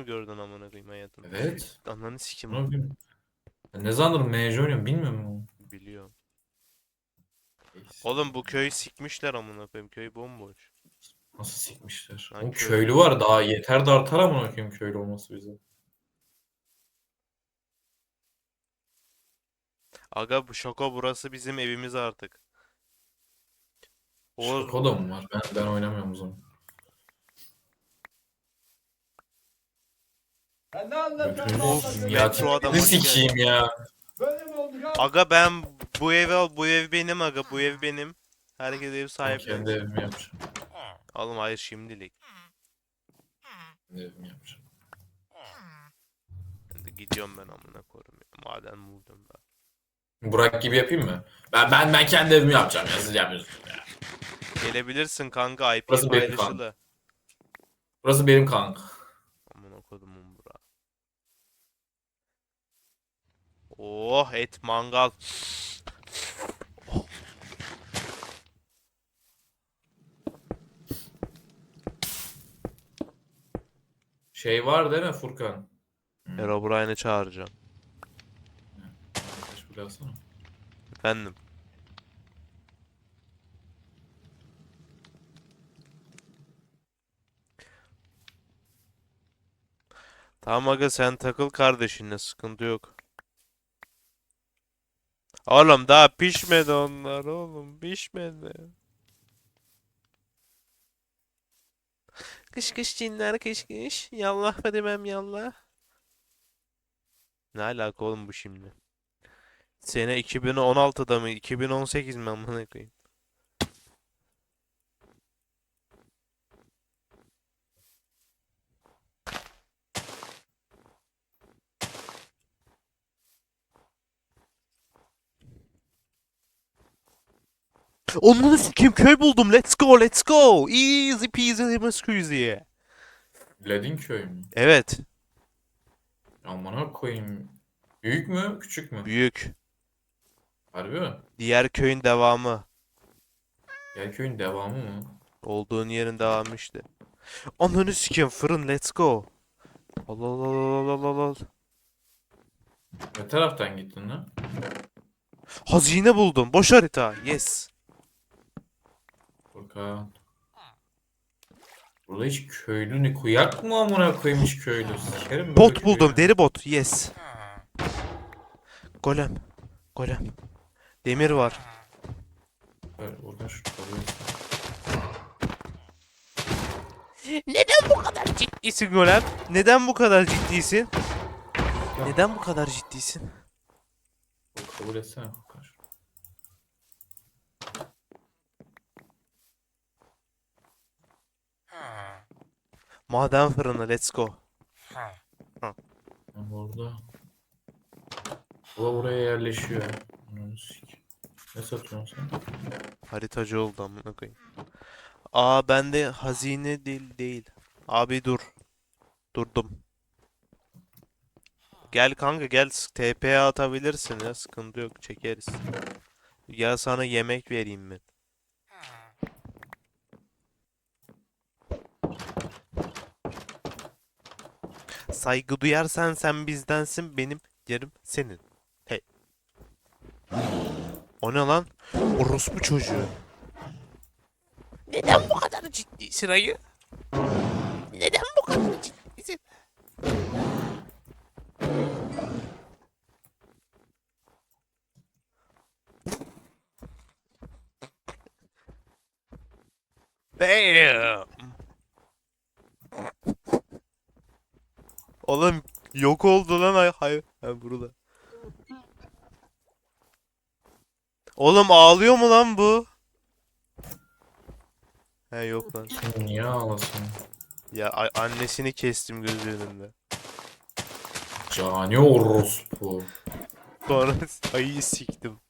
mı gördün amına koyayım hayatında? Evet. Ananı sikim Ne zamandır MC oynuyorum bilmiyor musun? biliyorum. Oğlum bu köyü sikmişler amına koyayım. Köy bomboş. Nasıl sikmişler? Lan köylü. köylü var daha yeter de artar ama koyayım köylü olması bize. Aga bu şoko burası bizim evimiz artık. Oğuz Şoko da mı var? Ben, ben oynamıyorum o zaman. Ben ne anlatıyorum? Ya, metro adam Ne sikeyim ya. Böyle mi oldu ya? Aga ben bu evi al bu ev benim aga bu ev benim. Herkes ev Ben sahibi. kendi evimi yapacağım. Oğlum hayır şimdilik. Kendi evimi yapacağım. Şimdi gidiyorum ben amına koyayım. ya. Maden buldum ben. Burak gibi yapayım mı? Ben ben ben kendi evimi yapacağım ya siz yapmıyorsunuz ya. Gelebilirsin kanka IP Burası benim kanka. paylaşılı. Burası benim kanka. Amına kodumun bura. Oh et mangal. Şey var değil mi Furkan? Herobrine'i çağıracağım. Arkadaş buraya alsana. Efendim. Tamam aga sen takıl kardeşinle sıkıntı yok. Oğlum daha pişmedi onlar oğlum pişmedi. Kış kış cinler kış kış. Yallah Fadimem yallah. Ne alaka oğlum bu şimdi? Sene 2016'da mı 2018 mi amına koyayım? Onunu sikeyim köy buldum. Let's go, let's go. Easy peasy lemon squeezy. Ledin köy mü? Evet, Amına koyayım. Büyük mü küçük mü? büyük. Harbi mi? Diğer köyün devamı. Gel köyün devamı mı? Olduğun yerin devamı işte. Onunu sikeyim fırın let's go. Allah Allah Allah Allah Allah Allah. Ne taraftan gittin lan? Hazine buldum. Boş harita. Yes. Furkan. Burada hiç köylü ne kuyak mı amına hiç köylü? Sikerim böyle Bot köyü. buldum. Deri bot. Yes. Golem. Golem. Demir var. Evet, şu. Neden bu kadar ciddisin Golem? Neden bu kadar ciddisin? Neden bu kadar ciddisin? Kabul etsene Furkan. şunu. Maden fırını let's go. Ha, Orada. Bu buraya yerleşiyor. Ananı sikeyim. Ne satıyorsun sen? Haritacı oldu amına koyayım. Aa bende hazine değil değil. Abi dur. Durdum. Gel kanka gel TP'ye atabilirsin ya sıkıntı yok çekeriz. Gel sana yemek vereyim ben. Saygı duyarsan sen bizdensin benim yerim senin. Hey. O ne lan? Orospu çocuğu. Neden bu kadar ciddisin ayı? Neden bu kadar ciddisin? Damn. Oğlum yok oldu lan ay hay ha, burada. Oğlum ağlıyor mu lan bu? He yok lan. Niye ağlasın? Ya annesini kestim göz önünde. Cani orospu. Sonra ayıyı siktim.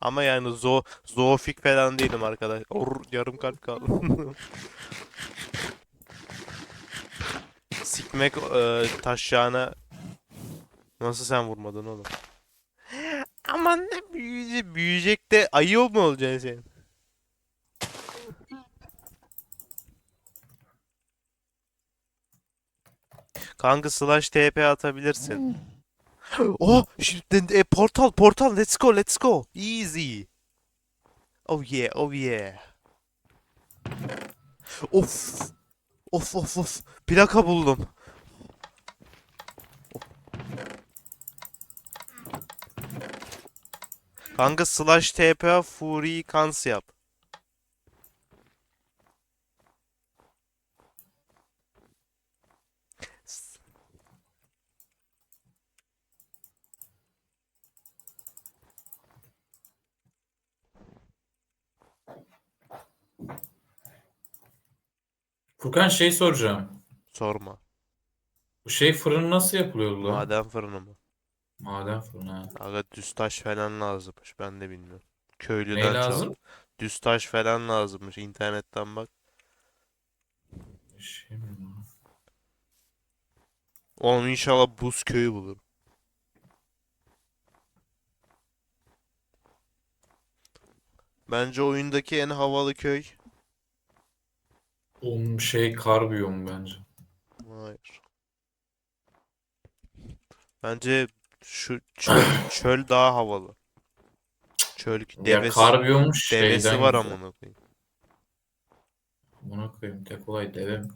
Ama yani zo zoofik falan değilim arkadaş. Or yarım kalp kaldı. Sikmek e, taşacağına nasıl sen vurmadın oğlum? Aman ne büyüyecek, büyüyecek de ayı mu olacaksın sen? Kanka slash TP atabilirsin. oh, şimdi e, portal portal let's go let's go. Easy. Oh yeah oh yeah. Of. Of of of. Plaka buldum. Kanka slash TPA Fury Kans yap. Furkan şey soracağım. Sorma. Bu şey fırını nasıl yapılıyordu lan? Maden fırını mı? Maden fırını ha. Aga düz taş falan lazımmış. Ben de bilmiyorum. Köylüden Ne lazım? Düz taş falan lazımmış. İnternetten bak. Şey mi lan? Oğlum inşallah buz köyü bulur. Bence oyundaki en havalı köy. Oğlum şey kar biyomu bence. Hayır. Bence şu çöl, çöl daha havalı. Çöl Ya devesi, kar biyomu şeyden devesi var güzel. amına koyayım. Buna koyayım tek olay deve mi?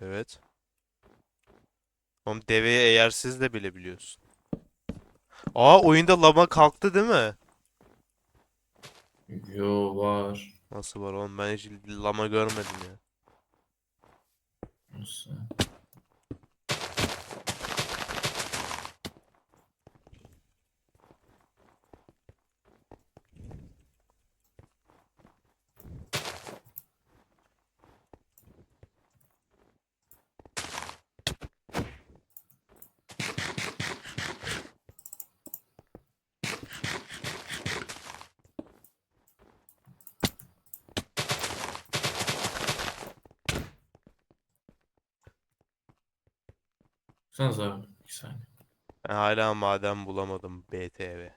Evet. Oğlum deveyi eğersiz de bilebiliyorsun. Aa oyunda lama kalktı değil mi? Yo var. Nasıl var oğlum ben hiç lama görmedim ya. Nasıl? Baksanız abi. Bir saniye. Ben hala maden bulamadım BTV.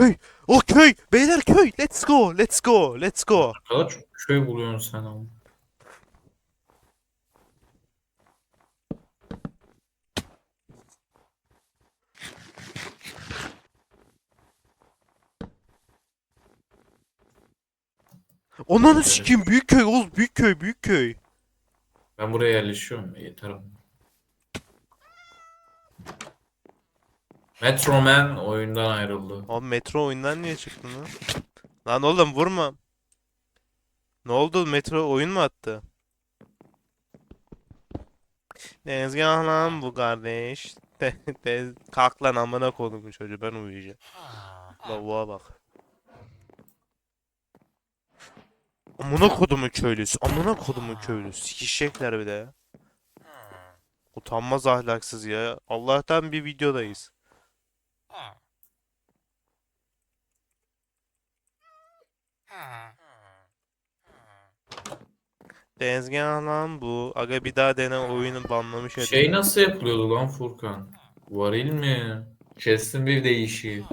Köy! O köy! Beyler köy! Let's go! Let's go! Let's go! Ne kadar çok köy buluyorsun sen ama. Onları Evet. sikeyim büyük köy oğlum büyük köy büyük köy. Ben buraya yerleşiyorum. Yeter ama. Metro Man oyundan ayrıldı. Abi metro oyundan niye çıktın lan? Lan oğlum vurma. Ne oldu metro oyun mu attı? Tezgah lan bu kardeş. Kalk lan amına koydum çocuğu ben uyuyacağım. Lavuğa bak. Amına kodumun köylüsü. Amına kodumun köylüsü. Sikişecekler bir de. Utanmaz ahlaksız ya. Allah'tan bir videodayız. Tezgah lan bu. Aga bir daha dene oyunu banlamış herif. Şey nasıl yapılıyordu lan Furkan? Varil mi? Kestin bir değişiği.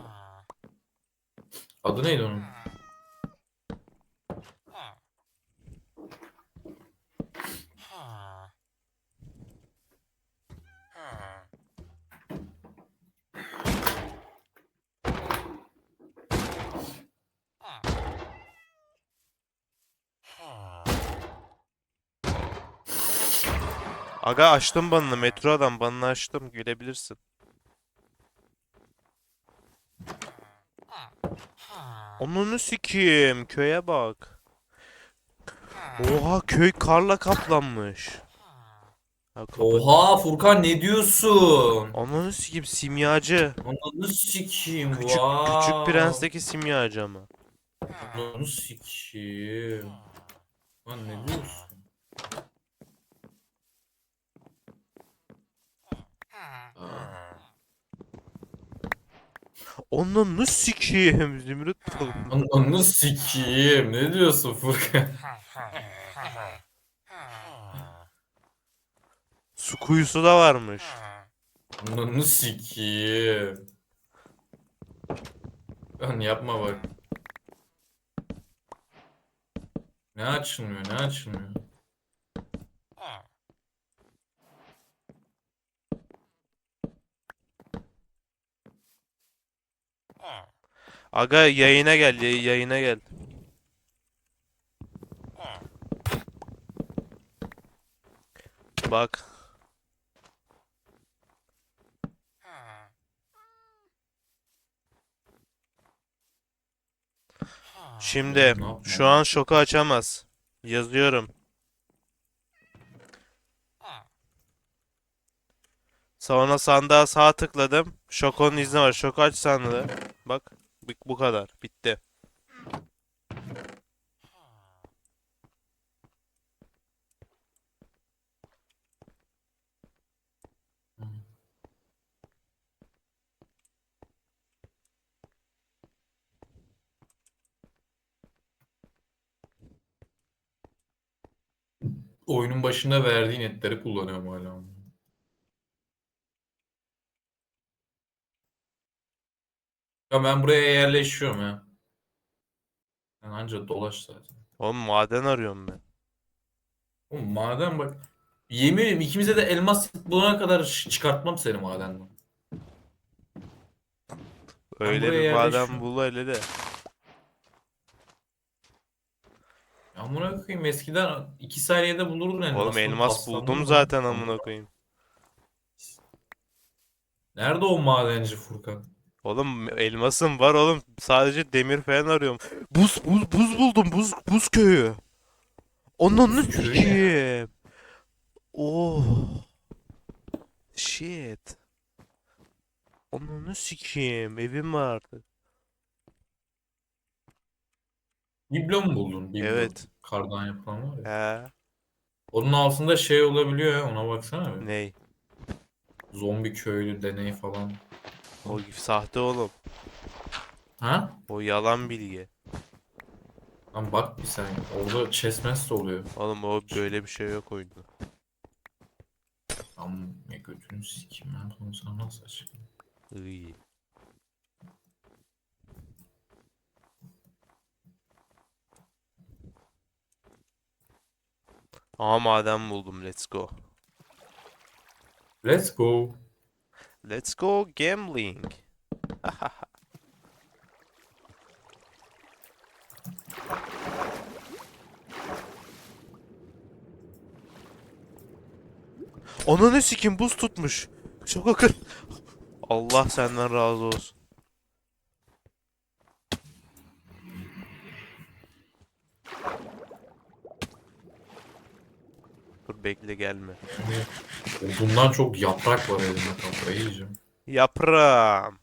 Adı neydi onun? Aga açtım banını. Metro adam banını açtım. Gülebilirsin. Onunu sikeyim. Köye bak. Oha köy karla kaplanmış. Ha. Oha Furkan ne diyorsun? Onunu sikeyim simyacı. Ananı sikeyim Küçük, wow. küçük Prens'teki simyacı ama. Ananı sikeyim. Lan ne diyorsun? Aa, Onun sikiyim Zümrüt balığı. Onu sikiyim. Ne diyorsun Furkan? Su kuyusu da varmış. Onu sikiyim. Lan yapma bak. Ne açılmıyor ne açılmıyor. Aga yayına gel yay- yayına gel. Bak. Şimdi şu an şoku açamaz. Yazıyorum. Sonra sandığa sağ tıkladım. Şokon izni var. Şoku aç sandığı. Bak. Bu, kadar. Bitti. Oyunun başında verdiğin netleri kullanıyorum hala. Ya ben buraya yerleşiyorum ya. Ben anca dolaş zaten. Oğlum maden arıyorum ben. Oğlum maden bak. Yemin ederim ikimize de elmas bulana kadar ş- çıkartmam seni madenden. Öyle buraya bir maden yerleşiyorum. bul hele de. Amına koyayım eskiden 2 saniyede bulurdun elmas. Oğlum elmas buldum zaten amına koyayım. Nerede o madenci Furkan? Oğlum elmasım var oğlum. Sadece demir falan arıyorum. Buz buz buz buldum. Buz buz köyü. Onun ne? sikeyim. Oh. Shit. Onun sikeyim. Evim vardı. Biblo mu buldun? Biblo. Evet. Kardan yapılan var ya. He. Onun altında şey olabiliyor ya ona baksana bir. Ney? Zombi köylü deney falan. O sahte oğlum. Ha? O yalan bilgi. Lan bak bir sen. Orada chest mast oluyor. Oğlum o böyle bir şey yok oyunda. Am ne götünü sikeyim ben bunu sana nasıl açayım? İyi. Aa maden buldum. Let's go. Let's go. Let's go gambling. Ananı sikim buz tutmuş. Çok akıl. Allah senden razı olsun. Dur bekle gelme. Yani bundan çok yaprak var elimde kafayı yiyeceğim. Yaprağım.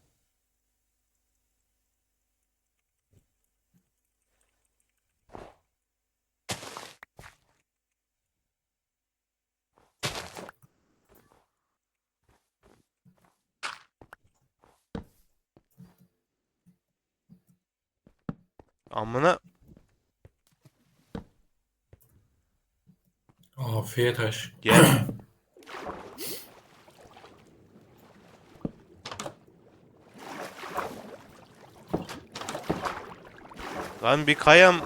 Amına Afiyet taş. gel. Lan bir kayam.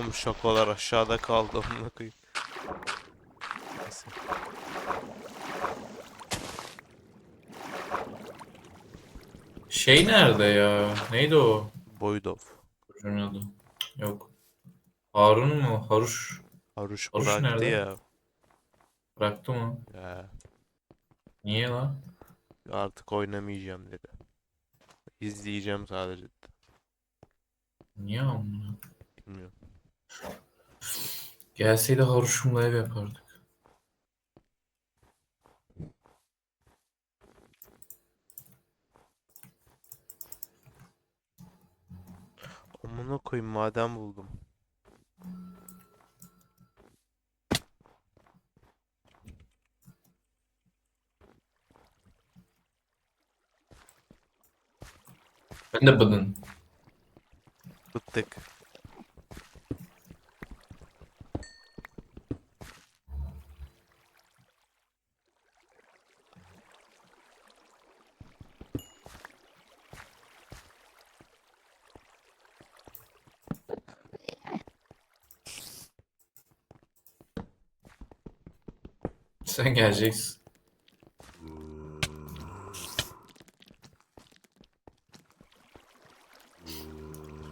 Oğlum şokolar aşağıda kaldı amına koyayım. Neyse. Şey nerede ya? Neydi o? Boydov. Çocuğun adı. Yok. Harun mu? Haruş. Haruş Haruş bıraktı nerede? ya. Bıraktı mı? Ya, Niye lan? Artık oynamayacağım dedi. İzleyeceğim sadece dedi. Niye amına? Bilmiyorum. Gelseydi Haruş'umla ev yapardık. Amına koyayım maden buldum. Ben de bıdın. Bıktık. Sen geleceksin.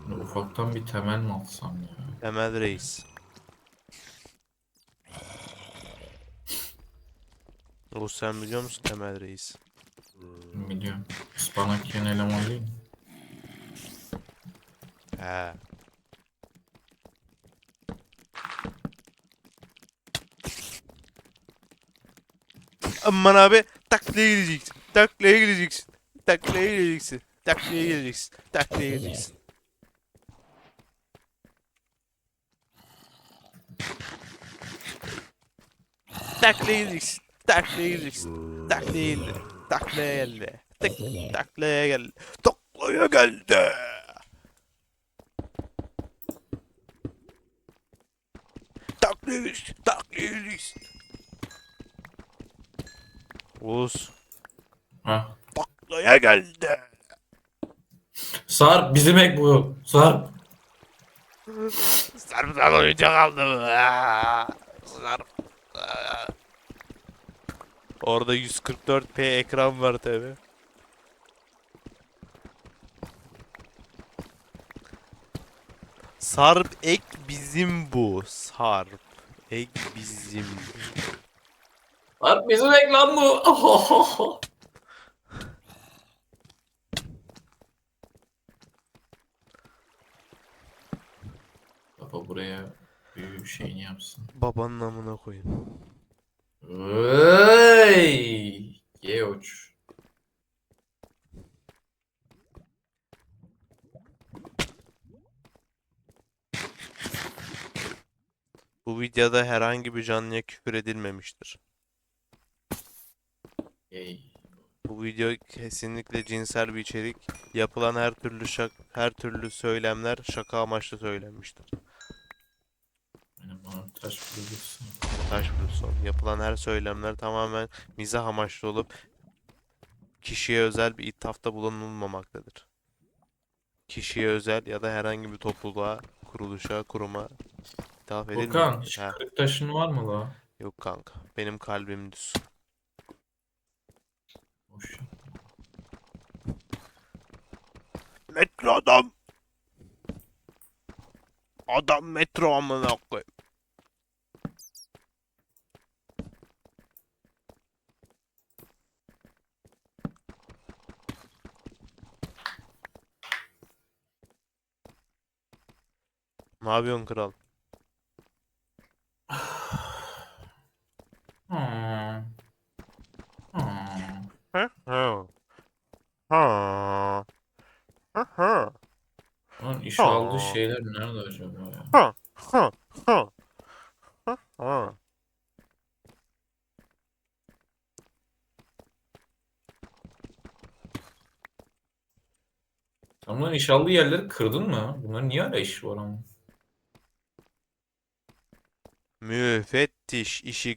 Şimdi Ufaktan bir temel mi atsam ya? Emel Reis. O sen biliyor musun Emel Reis? Biliyorum. Ispanak yiyen eleman değil mi? He. Aman abi taklaya gideceksin. Taklaya gideceksin. Taklaya gideceksin. Taklaya gideceksin. Taklaya gideceksin. Taklaya gideceksin. Taklaya gideceksin. Taklaya geldi. Taklaya geldi. Taklaya geldi. Taklaya geldi. Taklaya gideceksin. Taklaya gideceksin. Oğuz. Ha. Taklaya geldi. Sarp bizim ek bu. Sarp. Sarp'tan oyuncak aldım. Aa, Sarp. Orada 144p ekran var tabi. Sarp ek bizim bu. Sarp ek bizim. Sarp bizim ek lan bu. Baba buraya bir şeyini yapsın. Babanın amına koyayım. Vay! Ye uç. Bu videoda herhangi bir canlıya küfür edilmemiştir. Yay. Bu video kesinlikle cinsel bir içerik. Yapılan her türlü şak her türlü söylemler şaka amaçlı söylenmiştir. Benim bana taş bulursun. Taş son. Yapılan her söylemler tamamen mizah amaçlı olup kişiye özel bir ithafta bulunulmamaktadır. Kişiye özel ya da herhangi bir topluluğa, kuruluşa, kuruma ithaf edilmiyor. kırık taşın var mı la? yok kanka. Benim kalbim düz. Boş. Metro adam. Adam metro amına koyayım. Ne yapıyorsun kral? Aldığı şeyler nerede acaba ya? Ha. Ha. Aldığı yerleri kırdın mı? Bunların niye işi var ama? Müfettiş işi